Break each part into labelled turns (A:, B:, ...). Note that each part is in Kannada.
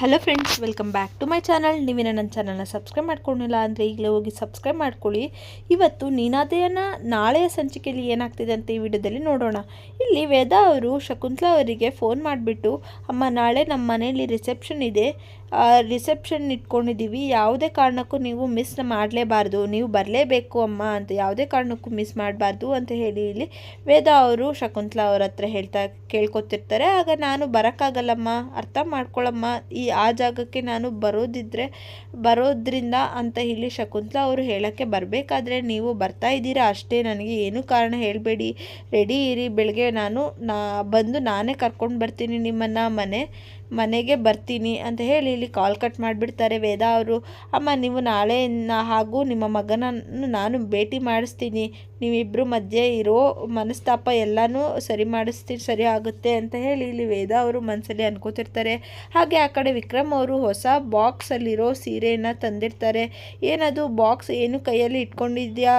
A: Hello friends welcome back to my channel ನೀವು ನನ್ನ ಚಾನಲ್ನ ಸಬ್ಸ್ಕ್ರೈಬ್ ಮಾಡ್ಕೊಂಡಿಲ್ಲ ಅಂದರೆ ಈಗಲೇ ಹೋಗಿ ಸಬ್ಸ್ಕ್ರೈಬ್ ಮಾಡ್ಕೊಳ್ಳಿ. ಇವತ್ತು ನೀನಾದೆಯನ್ನ ನಾಳೆಯ ಸಂಚಿಕೆಯಲ್ಲಿ ಏನಾಗ್ತಿದೆ ಅಂತ ಈ ವಿಡಿಯೋದಲ್ಲಿ ನೋಡೋಣ. ಇಲ್ಲಿ ವೇದಾ ಅವರು ಶಕುಂತಲಾ ಅವರಿಗೆ ಫೋನ್ ಮಾಡಿಬಿಟ್ಟು, ಅಮ್ಮ, ನಾಳೆ ನಮ್ಮ ಮನೆಯಲ್ಲಿ ರಿಸೆಪ್ಷನ್ ಇದೆ. ರಿಸೆಪ್ಷನ್ ಇಟ್ಕೊಂಡಿದ್ದೀವಿ. ಯಾವುದೇ ಕಾರಣಕ್ಕೂ ನೀವು ಮಿಸ್ ಮಾಡಲೇಬಾರ್ದು. ನೀವು ಬರಲೇಬೇಕು ಅಮ್ಮ ಅಂತ ಯಾವುದೇ ಕಾರಣಕ್ಕೂ ಮಿಸ್ ಮಾಡಬಾರ್ದು ಅಂತ ಹೇಳಿ ಇಲ್ಲಿ ವೇದ ಅವರು ಶಕುಂತಲಾ ಅವ್ರ ಹತ್ರ ಹೇಳ್ತಾ ಕೇಳ್ಕೊತಿರ್ತಾರೆ. ಆಗ ನಾನು ಬರೋಕ್ಕಾಗಲ್ಲಮ್ಮ, ಅರ್ಥ ಮಾಡ್ಕೊಳ್ಳಮ್ಮ ಈ, ಆ ಜಾಗಕ್ಕೆ ನಾನು ಬರೋದಿದ್ರೆ, ಬರೋದ್ರಿಂದ ಅಂತ ಇಲ್ಲಿ ಶಕುಂತಲಾ ಅವರು ಹೇಳೋಕ್ಕೆ ಬರಬೇಕಾದ್ರೆ ನೀವು ಬರ್ತಾ ಇದ್ದೀರಾ? ಅಷ್ಟೇ ನನಗೆ ಏನೂ ಕಾರಣ ಹೇಳಬೇಡಿ. ರೆಡಿ ಇರಿ, ಬೆಳಗ್ಗೆ ನಾನು ನಾ, ಬಂದು ನಾನೇ ಕರ್ಕೊಂಡು ಬರ್ತೀನಿ ನಿಮ್ಮನ್ನು ಮನೆ, ಮನೆಗೆ ಬರ್ತೀನಿ ಅಂತ ಹೇಳಿ ಇಲ್ಲಿ ಕಾಲ್ ಕಟ್ ಮಾಡಿಬಿಡ್ತಾರೆ. ವೇದ ಅವರು, ಅಮ್ಮ, ನೀವು ನಾಳೆ ಹಾಗೂ ನಿಮ್ಮ ಮಗನನ್ನು ನಾನು ಭೇಟಿ ಮಾಡಿಸ್ತೀನಿ. ನೀವಿಬ್ಬರು ಮಧ್ಯೆ ಇರೋ ಮನಸ್ತಾಪ ಎಲ್ಲನೂ ಸರಿ ಮಾಡಿಸ್ತೀನಿ ಸರಿ ಆಗುತ್ತೆ ಅಂತ ಹೇಳಿ ಇಲ್ಲಿ ವೇದ ಅವರು ಮನಸ್ಸಲ್ಲಿ ಅನ್ಕೋತಿರ್ತಾರೆ. ಹಾಗೆ ಆ ಕಡೆ ವಿಕ್ರಮ್ ಅವರು ಹೊಸ ಬಾಕ್ಸಲ್ಲಿರೋ ಸೀರೆಯನ್ನು ತಂದಿರ್ತಾರೆ. ಏನದು, ಬಾಕ್ಸ್ ಏನು ಕೈಯಲ್ಲಿ ಇಟ್ಕೊಂಡಿದ್ಯಾ?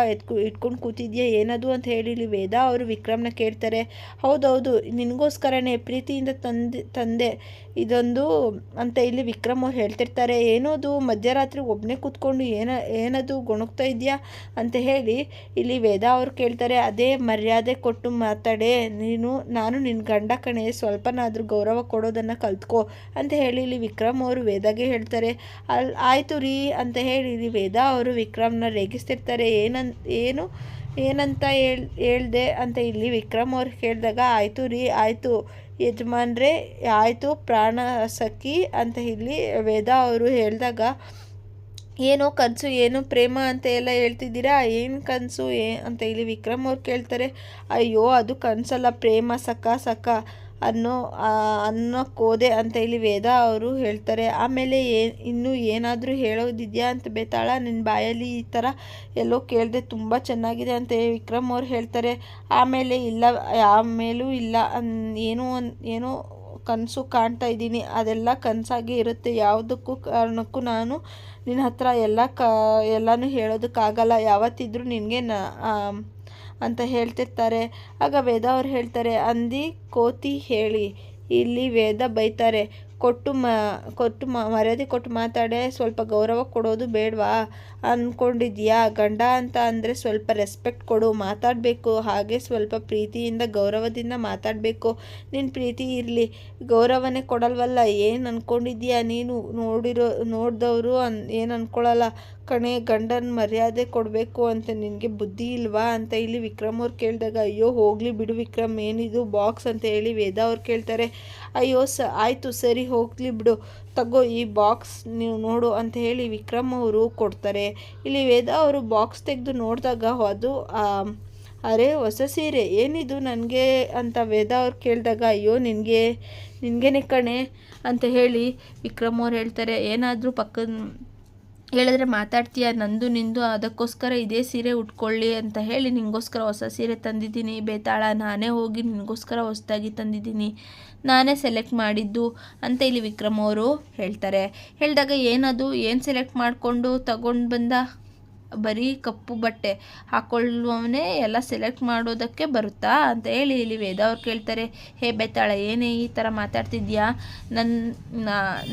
A: ಇಟ್ಕೊಂಡು ಕೂತಿದ್ಯಾ? ಏನದು? ಅಂತ ಹೇಳಿ ಇಲ್ಲಿ ವೇದ ಅವರು ವಿಕ್ರಮ್ನ ಕೇಳ್ತಾರೆ. ಹೌದೌದು, ನಿನಗೋಸ್ಕರನೇ ಪ್ರೀತಿಯಿಂದ ತಂದೆ ತಂದೆ, ಇದೊಂದು ಅಂತ ಇಲ್ಲಿ ವಿಕ್ರಮ್ ಅವ್ರು ಹೇಳ್ತಿರ್ತಾರೆ, ಏನೋದು, ಮಧ್ಯರಾತ್ರಿ ಒಬ್ಬನೇ ಕೂತ್ಕೊಂಡು ಏನ ಏನದು ಗೊಣಗ್ತಾ ಇದೆಯಾ? ಅಂತ ಹೇಳಿ ಇಲ್ಲಿ ವೇದ ಅವ್ರು ಕೇಳ್ತಾರೆ, ಅದೇ ಮರ್ಯಾದೆ ಕೊಟ್ಟು ಮಾತಾಡೆ, ನೀನು, ನಾನು ನಿನ್ನ ಗಂಡ ಕಣೆ, ಸ್ವಲ್ಪನಾದರೂ ಗೌರವ ಕೊಡೋದನ್ನು ಕಲ್ತ್ಕೋ. ಅಂತ ಹೇಳಿ ಇಲ್ಲಿ ವಿಕ್ರಮ್ ಅವರು ವೇದಾಗೆ ಹೇಳ್ತಾರೆ. ಅಲ್ಲಿ ಆಯಿತು ರೀ, ಅಂತ ಹೇಳಿ ಇಲ್ಲಿ ವೇದ ಅವರು ವಿಕ್ರಮ್ನ ರೇಗಿಸ್ತಿರ್ತಾರೆ. ಏನಂತ ಏನು ಏನಂತ ಹೇಳ್, ಹೇಳ್ದೆ ಅಂತ ಇಲ್ಲಿ ವಿಕ್ರಮ್ ಅವ್ರು ಕೇಳಿದಾಗ, ಆಯಿತು ರೀ, ಆಯಿತು, ಯಜಮಾನ್ರೆ, ಆಯಿತು, ಪ್ರಾಣ ಸಖಿ ಅಂತ ಇಲ್ಲಿ ವೇದ ಅವರು ಹೇಳಿದಾಗ, ಏನೋ ಕನಸು, ಏನು ಪ್ರೇಮ ಅಂತ ಎಲ್ಲ ಹೇಳ್ತಿದ್ದೀರಾ? ಏನು ಕನಸು? ಏ, ಅಂತ ಇಲ್ಲಿ ವಿಕ್ರಮ್ ಅವ್ರು ಕೇಳ್ತಾರೆ, ಅಯ್ಯೋ, ಅದು ಕನಸಲ್ಲ, ಪ್ರೇಮ ಸಖ ಸಖ. ಅನ್ನೋ ಅನ್ನೋಕ್ಕೋದೆ ಕೋದೆ ಅಂತ ಇಲ್ಲಿ ವೇದ ಅವರು ಹೇಳ್ತಾರೆ. ಆಮೇಲೆ ಏ, ಇನ್ನೂ ಏನಾದರೂ ಹೇಳೋದಿದೆಯಾ ಅಂತ ಬೇತಾಳ? ನಿನ್ನ ಬಾಯಲ್ಲಿ ಈ ಥರ ಎಲ್ಲೋ ಕೇಳಿದೆ ತುಂಬ ಚೆನ್ನಾಗಿದೆ ಅಂತ ವಿಕ್ರಮ್ ಅವ್ರು ಹೇಳ್ತಾರೆ. ಆಮೇಲೆ ಇಲ್ಲ ಆಮೇಲೂ ಇಲ್ಲ. ಅನ್, ಏನೋ ಒಂದು ಏನೋ ಕನಸು ಕಾಣ್ತಾ ಇದ್ದೀನಿ. ಅದೆಲ್ಲ ಕನಸಾಗಿ ಇರುತ್ತೆ. ಯಾವುದಕ್ಕೂ ಕಾರಣಕ್ಕೂ ನಾನು ನಿನ್ನ ಹತ್ರ ಎಲ್ಲ ಕ, ಎಲ್ಲನೂ ಹೇಳೋದಕ್ಕಾಗಲ್ಲ. ಯಾವತ್ತಿದ್ರೂ ನಿನಗೆ ನ ಅಂತ ಹೇಳ್ತಿರ್ತಾರೆ. ಆಗ ವೇದ ಅವ್ರು ಹೇಳ್ತಾರೆ, ಅಂದಿ ಕೋತಿ ಹೇಳಿ, ಇಲ್ಲಿ ವೇದ ಬೈತಾರೆ. ಕೊಟ್ಟು ಮ, ಕೊಟ್ಟು ಮರ್ಯಾದೆ ಕೊಟ್ಟು ಮಾತಾಡೆ, ಸ್ವಲ್ಪ ಗೌರವ ಕೊಡೋದು ಬೇಡವಾ? ಅಂದ್ಕೊಂಡಿದ್ಯಾ ಗಂಡ ಅಂತ ಅಂದರೆ ಸ್ವಲ್ಪ ರೆಸ್ಪೆಕ್ಟ್ ಕೊಡು, ಮಾತಾಡಬೇಕು. ಹಾಗೆ ಸ್ವಲ್ಪ ಪ್ರೀತಿಯಿಂದ, ಗೌರವದಿಂದ ಮಾತಾಡಬೇಕು. ನಿನ್ನ ಪ್ರೀತಿ ಇರಲಿ. ಗೌರವನೇ ಕೊಡಲ್ವಲ್ಲ? ಏನು ಅಂದ್ಕೊಂಡಿದ್ಯಾ ನೀನು ನೋಡಿರೋ, ನೋಡಿದವರು ಅನ್, ಏನು ಅಂದ್ಕೊಳ್ಳಲ್ಲ ಕಣೆ, ಗಂಡನ ಮರ್ಯಾದೆ ಕೊಡಬೇಕು ಅಂತ ನಿನಗೆ ಬುದ್ಧಿ ಇಲ್ವಾ ಅಂತ ಇಲ್ಲಿ ವಿಕ್ರಮ್ ಅವ್ರು ಕೇಳಿದಾಗ, ಅಯ್ಯೋ, ಹೋಗಲಿ ಬಿಡು ವಿಕ್ರಮ್, ಏನಿದು ಬಾಕ್ಸ್? ಅಂತ ಹೇಳಿ ವೇದ ಅವ್ರು ಕೇಳ್ತಾರೆ, ಅಯ್ಯೋ, ಸ, ಆಯಿತು, ಸರಿ, ಹೋಗಲಿ ಬಿಡು, ತಗೋ ಈ ಬಾಕ್ಸ್ ನೀವು ನೋಡು ಅಂತ ಹೇಳಿ ವಿಕ್ರಮ್ ಅವರು ಕೊಡ್ತಾರೆ. ಇಲ್ಲಿ ವೇದ ಅವರು ಬಾಕ್ಸ್ ತೆಗೆದು ನೋಡಿದಾಗ ಅದು ಅರೆ, ಹೊಸ ಸೀರೆ, ಏನಿದು ನನಗೆ? ಅಂತ ವೇದ ಅವ್ರು ಕೇಳಿದಾಗ, ಅಯ್ಯೋ, ನಿನಗೆ, ನಿನಗೇನೆ ಕಣೆ ಅಂತ ಹೇಳಿ ವಿಕ್ರಮ್ ಅವ್ರು ಹೇಳ್ತಾರೆ, ಏನಾದರೂ ಪಕ್ಕದ ಹೇಳಿದ್ರೆ ಮಾತಾಡ್ತೀಯ, ನಂದು ನಿಂದು, ಅದಕ್ಕೋಸ್ಕರ ಇದೇ ಸೀರೆ ಉಟ್ಕೊಳ್ಳಿ ಅಂತ ಹೇಳಿ ನಿನಗೋಸ್ಕರ ಹೊಸ ಸೀರೆ ತಂದಿದ್ದೀನಿ. ಬೇತಾಳ, ನಾನೇ ಹೋಗಿ ನಿನಗೋಸ್ಕರ ಹೊಸದಾಗಿ ತಂದಿದ್ದೀನಿ. ನಾನೇ ಸೆಲೆಕ್ಟ್ ಮಾಡಿದ್ದು ಅಂತ ಇಲ್ಲಿ ವಿಕ್ರಮ್ ಅವರು ಹೇಳ್ತಾರೆ. ಹೇಳಿದಾಗ ಏನದು, ಏನು ಸೆಲೆಕ್ಟ್ ಮಾಡಿಕೊಂಡು ತಗೊಂಡು ಬಂದ? ಬರೀ ಕಪ್ಪು ಬಟ್ಟೆ ಹಾಕೊಳ್ಳುವವನೇ ಎಲ್ಲ ಸೆಲೆಕ್ಟ್ ಮಾಡೋದಕ್ಕೆ ಬರುತ್ತಾ ಅಂತ ಹೇಳಿ ಇಲ್ಲಿ ವೇದ ಅವ್ರು ಕೇಳ್ತಾರೆ. ಹೇ ಬೆತ್ತಾಳ, ಏನೇ ಈ ಥರ ಮಾತಾಡ್ತಿದ್ಯಾ? ನನ್ನ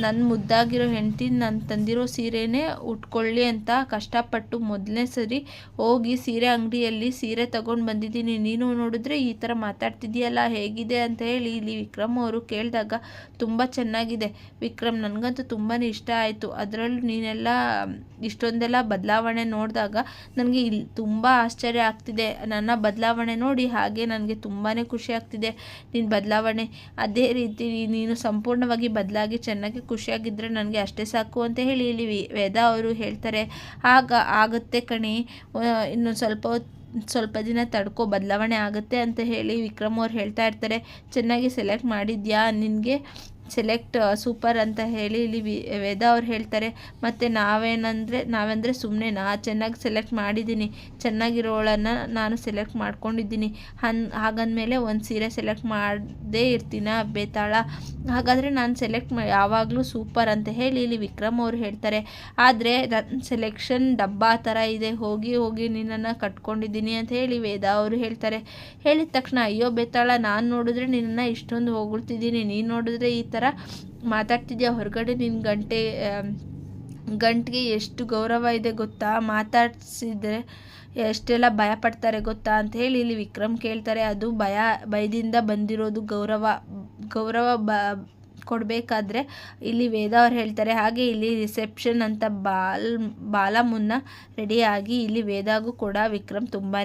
A: ನನ್ನ ಮುದ್ದಾಗಿರೋ ಹೆಂಡತಿ ನನ್ನ ತಂದಿರೋ ಸೀರೆನೇ ಉಟ್ಕೊಳ್ಳಿ ಅಂತ ಕಷ್ಟಪಟ್ಟು ಮೊದಲನೇ ಸರಿ ಹೋಗಿ ಸೀರೆ ಅಂಗಡಿಯಲ್ಲಿ ಸೀರೆ ತಗೊಂಡು ಬಂದಿದ್ದೀನಿ. ನೀನು ನೋಡಿದ್ರೆ ಈ ಥರ ಮಾತಾಡ್ತಿದ್ಯಲ್ಲ, ಹೇಗಿದೆ? ಅಂತ ಹೇಳಿ ಇಲ್ಲಿ ವಿಕ್ರಮ್ ಅವರು ಕೇಳಿದಾಗ ತುಂಬ ಚೆನ್ನಾಗಿದೆ. ವಿಕ್ರಮ್, ನನಗಂತೂ ತುಂಬಾ ಇಷ್ಟ ಆಯಿತು. ಅದರಲ್ಲೂ ನೀನೆಲ್ಲ, ಇಷ್ಟೊಂದೆಲ್ಲ ಬದಲಾವಣೆ ನೋಡಿದಾಗ ನನಗೆ ಇಲ್ಲಿ ತುಂಬ ಆಶ್ಚರ್ಯ ಆಗ್ತಿದೆ. ನನ್ನ ಬದಲಾವಣೆ ನೋಡಿ ಹಾಗೆ ನನಗೆ ತುಂಬಾ ಖುಷಿ ಆಗ್ತಿದೆ. ನಿನ್ನ ಬದಲಾವಣೆ, ಅದೇ ರೀತಿ ನೀನು ಸಂಪೂರ್ಣವಾಗಿ ಬದಲಾಗಿ ಚೆನ್ನಾಗಿ ಖುಷಿಯಾಗಿದ್ದರೆ ನನಗೆ ಅಷ್ಟೇ ಸಾಕು ಅಂತ ಹೇಳಿ ಇಲ್ಲಿ ವೇದಾ ಅವರು ಹೇಳ್ತಾರೆ, ಆಗ ಆಗುತ್ತೆ ಕಣಿ ಇನ್ನು ಸ್ವಲ್ಪ ಸ್ವಲ್ಪ ದಿನ ತಡ್ಕೋ, ಬದಲಾವಣೆ ಆಗುತ್ತೆ ಅಂತ ಹೇಳಿ ವಿಕ್ರಮ್ ಅವ್ರು ಹೇಳ್ತಾ ಇರ್ತಾರೆ. ಚೆನ್ನಾಗಿ ಸೆಲೆಕ್ಟ್ ಮಾಡಿದ್ಯಾ ನಿನಗೆ? ಸೆಲೆಕ್ಟ್ ಸೂಪರ್ ಅಂತ ಹೇಳಿ ಇಲ್ಲಿ ವೇದ ಅವ್ರು ಹೇಳ್ತಾರೆ. ಮತ್ತು ನಾವೇನಂದರೆ, ನಾವೆಂದರೆ ಸುಮ್ಮನೆ ನಾ ಚೆನ್ನಾಗಿ ಸೆಲೆಕ್ಟ್ ಮಾಡಿದ್ದೀನಿ. ಚೆನ್ನಾಗಿರೋಳನ್ನು ನಾನು ಸೆಲೆಕ್ಟ್ ಮಾಡ್ಕೊಂಡಿದ್ದೀನಿ. ಹನ್, ಹಾಗಂದಮೇಲೆ ಒಂದು ಸೀರೆ ಸೆಲೆಕ್ಟ್ ಮಾಡದೇ ಇರ್ತೀನ ಬೇತಾಳ? ಹಾಗಾದರೆ ನಾನು ಸೆಲೆಕ್ಟ್ ಯಾವಾಗಲೂ ಸೂಪರ್ ಅಂತ ಹೇಳಿ ಇಲ್ಲಿ ವಿಕ್ರಮ್ ಅವರು ಹೇಳ್ತಾರೆ. ಆದರೆ ಸೆಲೆಕ್ಷನ್ ಡಬ್ಬ ಥರ ಇದೆ. ಹೋಗಿ ಹೋಗಿ ನಿನ್ನನ್ನು ಕಟ್ಕೊಂಡಿದ್ದೀನಿ ಅಂತ ಹೇಳಿ ವೇದ ಅವರು ಹೇಳ್ತಾರೆ. ಹೇಳಿದ ತಕ್ಷಣ, ಅಯ್ಯೋ ಬೇತಾಳ, ನಾನು ನೋಡಿದ್ರೆ ನಿನ್ನನ್ನು ಇಷ್ಟೊಂದು ಹೊಗಳ್ತಿದ್ದೀನಿ. ನೀನು ನೋಡಿದ್ರೆ ಈ ಥರ ಮಾತಾಡ್ತಿದ್ಯಾ ಹೊರಗಡೆ ನಿನ್ನ ಗಂಟೆ ಗಂಟಿಗೆ ಎಷ್ಟು ಗೌರವ ಇದೆ ಗೊತ್ತಾ? ಮಾತಾಡ್ಸಿದ್ರೆ ಎಷ್ಟೆಲ್ಲ ಭಯ ಪಡ್ತಾರೆ ಗೊತ್ತಾ ಅಂತ ಹೇಳಿ ಇಲ್ಲಿ ವಿಕ್ರಮ್ ಕೇಳ್ತಾರೆ. ಅದು ಭಯ, ಭಯದಿಂದ ಬಂದಿರೋದು ಗೌರವ ಗೌರವ ಬ ಕೊಡಬೇಕಾದ್ರೆ ಇಲ್ಲಿ ವೇದ ಅವ್ರು ಹೇಳ್ತಾರೆ, ಹಾಗೆ ಇಲ್ಲಿ ರಿಸೆಪ್ಷನ್ ಅಂತ ಬಾಲ್, ಬಾಲ ಮುನ್ನ ರೆಡಿಯಾಗಿ ಇಲ್ಲಿ ವೇದಾಗೂ ಕೂಡ ವಿಕ್ರಮ್ ತುಂಬಾ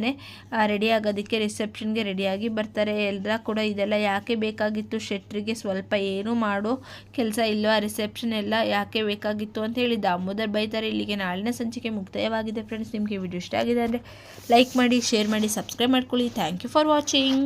A: ರೆಡಿ ಆಗೋದಕ್ಕೆ ರಿಸೆಪ್ಷನ್ಗೆ ರೆಡಿಯಾಗಿ ಬರ್ತಾರೆ. ಎಲ್ಲ ಕೂಡ ಇದೆಲ್ಲ ಯಾಕೆ ಬೇಕಾಗಿತ್ತು? ಶೆಟ್ರಿಗೆ ಸ್ವಲ್ಪ ಏನು ಮಾಡೋ ಕೆಲಸ ಇಲ್ಲವಾ ರಿಸೆಪ್ಷನ್ ಎಲ್ಲ ಯಾಕೆ ಬೇಕಾಗಿತ್ತು ಅಂತ ಹೇಳಿ ದಾಮೋದರ್ ಬೈತಾರೆ. ಇಲ್ಲಿಗೆ ನಾಳಿನ ಸಂಚಿಕೆ ಮುಕ್ತಾಯವಾಗಿದೆ. ಫ್ರೆಂಡ್ಸ್ ನಿಮಗೆ ವಿಡಿಯೋ ಇಷ್ಟ ಆಗಿದೆ ಅಂದರೆ ಲೈಕ್ ಮಾಡಿ ಶೇರ್ ಮಾಡಿ ಸಬ್ಸ್ಕ್ರೈಬ್ ಮಾಡ್ಕೊಳ್ಳಿ. Thank you for watching